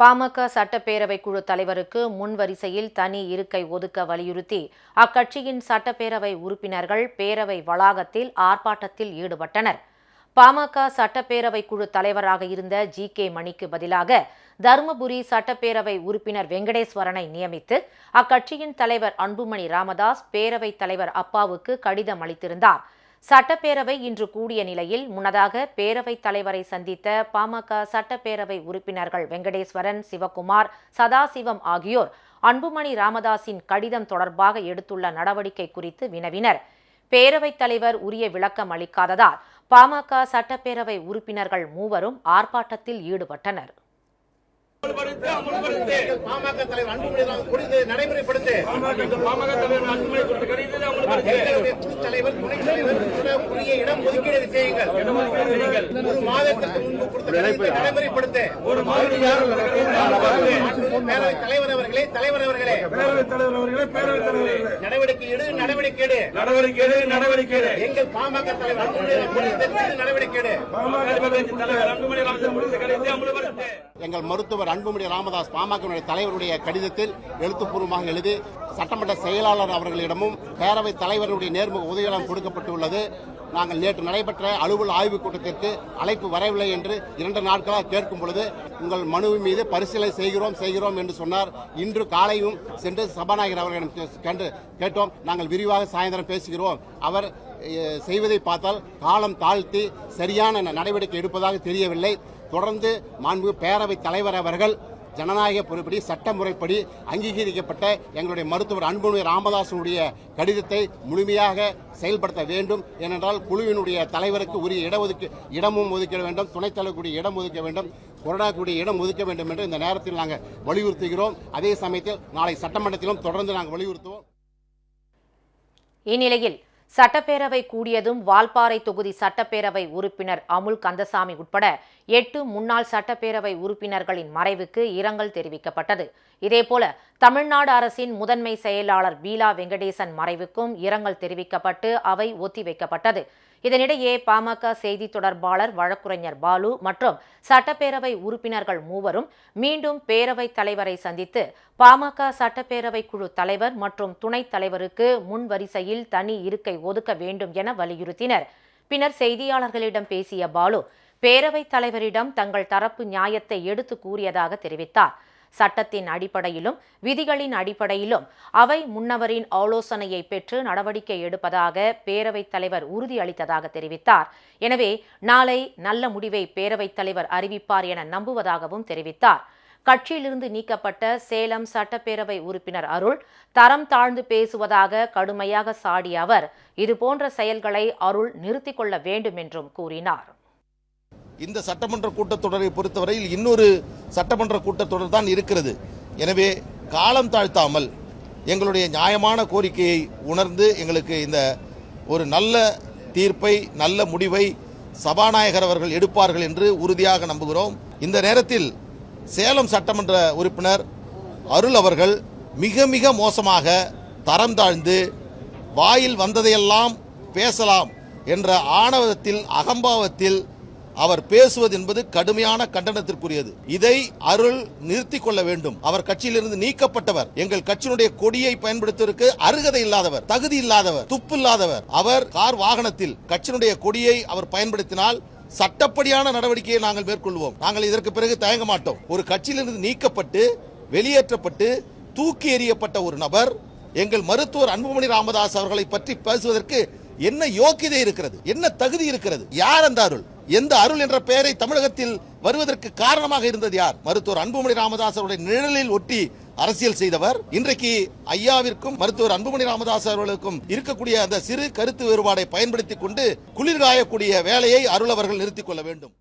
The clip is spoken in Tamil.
பாமக சட்டப்பேரவை குழு தலைவருக்கு முன் வரிசையில் தனி இருக்கை ஒதுக்க வலியுறுத்தி அக்கட்சியின் சட்டப்பேரவை உறுப்பினர்கள் பேரவை வளாகத்தில் ஆர்ப்பாட்டத்தில் ஈடுபட்டனர். பாமக சட்டப்பேரவை குழு தலைவராக இருந்த ஜி. கே. மணிக்கு பதிலாக தருமபுரி சட்டப்பேரவை உறுப்பினர் வெங்கடேஸ்வரனை நியமித்து அக்கட்சியின் தலைவர் அன்புமணி ராமதாஸ் பேரவைத் தலைவர் அப்பாவுக்கு கடிதம் அளித்திருந்தார். சட்டப்பேரவை இன்று கூடிய நிலையில் முன்னதாக பேரவைத் தலைவரை சந்தித்த பாமக சட்டப்பேரவை உறுப்பினர்கள் வெங்கடேஸ்வரன் சிவக்குமார் சதாசிவம் ஆகியோர் அன்புமணி ராமதாஸின் கடிதம் தொடர்பாக எடுத்துள்ள நடவடிக்கை குறித்து வினவினர். பேரவைத் தலைவர் உரிய விளக்கம் அளிக்காததால் பாமக சட்டப்பேரவை உறுப்பினர்கள் மூவரும் ஆர்ப்பாட்டத்தில் ஈடுபட்டனர். பாமக தலைவர் அன்புமணி ராமதாஸ் குறித்து நடைமுறைப்படுத்து பாமக பாமக தலைவர் அன்புமணி கொடுத்த கடிதத்தை அமல்படுத்து. எங்களுடைய குழு தலைவர் துணைத் தலைவர் உள்ள உரிய இடம் ஒதுக்கீடு செய்யுங்கள். ஒரு மாதத்திற்கு முன்பு கொடுத்த கடிதத்தை நடைமுறைப்படுத்து. ஒரு மாதிரியான மாண்புமிகு பேரவைத் தலைவர் அவர்களே தலைவர் அவர்களே. பேரவைத் தலைவர் அவர்களே பேரவைத் தலைவர்களே நடவடிக்கை எடு நடவடிக்கை எடு நடவடிக்கை எடு, நடவடிக்கை எடு. எங்கள் பாமக தலைவர் அன்புமணி ராமதாஸ் நடவடிக்கை எடு பாமக தலைவர் அன்புமணி ராமதாஸ் கொடுத்த கடிதத்தை அமல்படுத்து. எங்கள் மருத்துவர் அன்புமணி ராமதாஸ் பாமக தலைவருடைய கடிதத்தில் எழுத்துப்பூர்வமாக எழுதி சட்டமன்ற செயலாளர் அவர்களிடமும் பேரவைத் தலைவருடைய நேர்முக உதவியிடம் கொடுக்கப்பட்டுள்ளது. நாங்கள் நேற்று நடைபெற்ற அலுவல் ஆய்வுக் கூட்டத்திற்கு அழைப்பு வரவில்லை என்று இரண்டு நாட்களாக கேட்கும் பொழுது உங்கள் மனு மீது பரிசீலனை செய்கிறோம் செய்கிறோம் என்று சொன்னார். இன்று காலையும் சென்று சபாநாயகர் அவர்களிடம் கே- கண்டு கேட்டோம். நாங்கள் விரிவாக சாயந்தரம் பேசுகிறோம். அவர் செய்வதை பார்த்தால் காலம் தாழ்த்தி சரியான நடவடிக்கை எடுப்பதாக தெரியவில்லை. தொடர்ந்து மாண்பு பேரவைத் தலைவர் அவர்கள் ஜனநாயக பொறுப்படி சட்ட முறைப்படி அங்கீகரிக்கப்பட்ட எங்களுடைய மருத்துவர் அன்புமணி ராமதாசனுடைய கடிதத்தை முழுமையாக செயல்படுத்த வேண்டும். ஏனென்றால் குழுவினுடைய தலைவருக்கு உரிய இடஒதுக்கு இடமும் ஒதுக்க வேண்டும் துணைத் தலைவருக்குரிய இடம் ஒதுக்க வேண்டும் கொரோனாக்குரிய இடம் ஒதுக்க வேண்டும் என்று இந்த நேரத்தில் நாங்கள் வலியுறுத்துகிறோம். அதே சமயத்தில் நாளை சட்டமன்றத்திலும் தொடர்ந்து நாங்கள் வலியுறுத்துவோம். இந்நிலையில் சட்டப்பேரவை கூடியதும் வால்பாறை தொகுதி சட்டப்பேரவை உறுப்பினர் அமுல் கந்தசாமி உட்பட எட்டு முன்னாள் சட்டப்பேரவை உறுப்பினர்களின் மறைவுக்கு இரங்கல் தெரிவிக்கப்பட்டது. இதேபோல தமிழ்நாடு அரசின் முதன்மை செயலாளர் பீலா வெங்கடேசன் மறைவுக்கும் இரங்கல் தெரிவிக்கப்பட்டு அவை ஒத்திவைக்கப்பட்டது. இதனிடையே பாமக செய்தி தொடர்பாளர் வழக்குரைஞர் பாலு மற்றும் சட்டப்பேரவை உறுப்பினர்கள் மூவரும் மீண்டும் பேரவைத் தலைவரை சந்தித்து பாமக சட்டப்பேரவை குழு தலைவர் மற்றும் துணைத் தலைவருக்கு முன் வரிசையில் தனி இருக்கை ஒதுக்க வேண்டும் என வலியுறுத்தினர். பின்னர் செய்தியாளர்களிடம் பேசிய பாலு பேரவைத் தலைவரிடம் தங்கள் தரப்பு நியாயத்தை எடுத்து கூறியதாக தெரிவித்தார். சட்டத்தின் அடிப்படையிலும் விதிகளின் அடிப்படையிலும் அவை முன்னவரின் ஆலோசனையை பெற்று நடவடிக்கை எடுப்பதாக பேரவைத் தலைவர் உறுதியளித்ததாக தெரிவித்தார். எனவே நாளை நல்ல முடிவை பேரவைத் தலைவர் அறிவிப்பார் என நம்புவதாகவும் தெரிவித்தார். கட்சியிலிருந்து நீக்கப்பட்ட சேலம் சட்டப்பேரவை உறுப்பினர் அருள் தரம் தாழ்ந்து பேசுவதாக கடுமையாக சாடிய அவர் இதுபோன்ற செயல்களை அருள் நிறுத்திக் கொள்ள வேண்டும் என்றும் கூறினார். இந்த சட்டமன்ற கூட்டத்தொடரை பொறுத்தவரையில் இன்னொரு சட்டமன்ற கூட்டத்தொடர் தான் இருக்கிறது. எனவே காலம் தாழ்த்தாமல் எங்களுடைய நியாயமான கோரிக்கையை உணர்ந்து எங்களுக்கு இந்த ஒரு நல்ல தீர்ப்பை நல்ல முடிவை சபாநாயகர் அவர்கள் எடுப்பார்கள் என்று உறுதியாக நம்புகிறோம். இந்த நேரத்தில் சேலம் சட்டமன்ற உறுப்பினர் அருள் அவர்கள் மிக மிக மோசமாக தரம் தாழ்ந்து வாயில் வந்ததையெல்லாம் பேசலாம் என்ற ஆணவத்தில் அகம்பாவத்தில் அவர் பேசுவது என்பது கடுமையான கண்டனத்திற்குரியது. இதை அருள் நிறுத்திக் கொள்ள வேண்டும். அவர் கட்சியிலிருந்து நீக்கப்பட்டவர். எங்கள் கட்சியினுடைய கொடியை பயன்படுத்துவதற்கு அருகதை இல்லாதவர் தகுதி இல்லாதவர் துப்பு இல்லாதவர். அவர் கார் வாகனத்தில் கட்சியினுடைய கொடியை அவர் பயன்படுத்தினால் சட்டப்படியான நடவடிக்கையை நாங்கள் மேற்கொள்வோம். நாங்கள் இதற்கு பிறகு தயங்க மாட்டோம். ஒரு கட்சியிலிருந்து நீக்கப்பட்டு வெளியேற்றப்பட்டு தூக்கி எறியப்பட்ட ஒரு நபர் எங்கள் மருத்துவர் அன்புமணி ராமதாஸ் அவர்களை பற்றி பேசுவதற்கு என்ன யோக்கியதை இருக்கிறது? என்ன தகுதி இருக்கிறது? யார் அந்த அருள்? எந்த அருள் என்ற பெயரை தமிழகத்தில் வருவதற்கு காரணமாக இருந்தது யார்? மருத்துவர் அன்புமணி ராமதாசருடைய நிழலில் ஒட்டி அரசியல் செய்தவர். இன்றைக்கு ஐயாவிற்கும் மருத்துவர் அன்புமணி ராமதாஸ் அவர்களுக்கும் இருக்கக்கூடிய அந்த சிறு கருத்து வேறுபாடை பயன்படுத்திக் கொண்டு குளிர்காயக்கூடிய வேலையை அருள் அவர்கள் நிறுத்திக் கொள்ள வேண்டும்.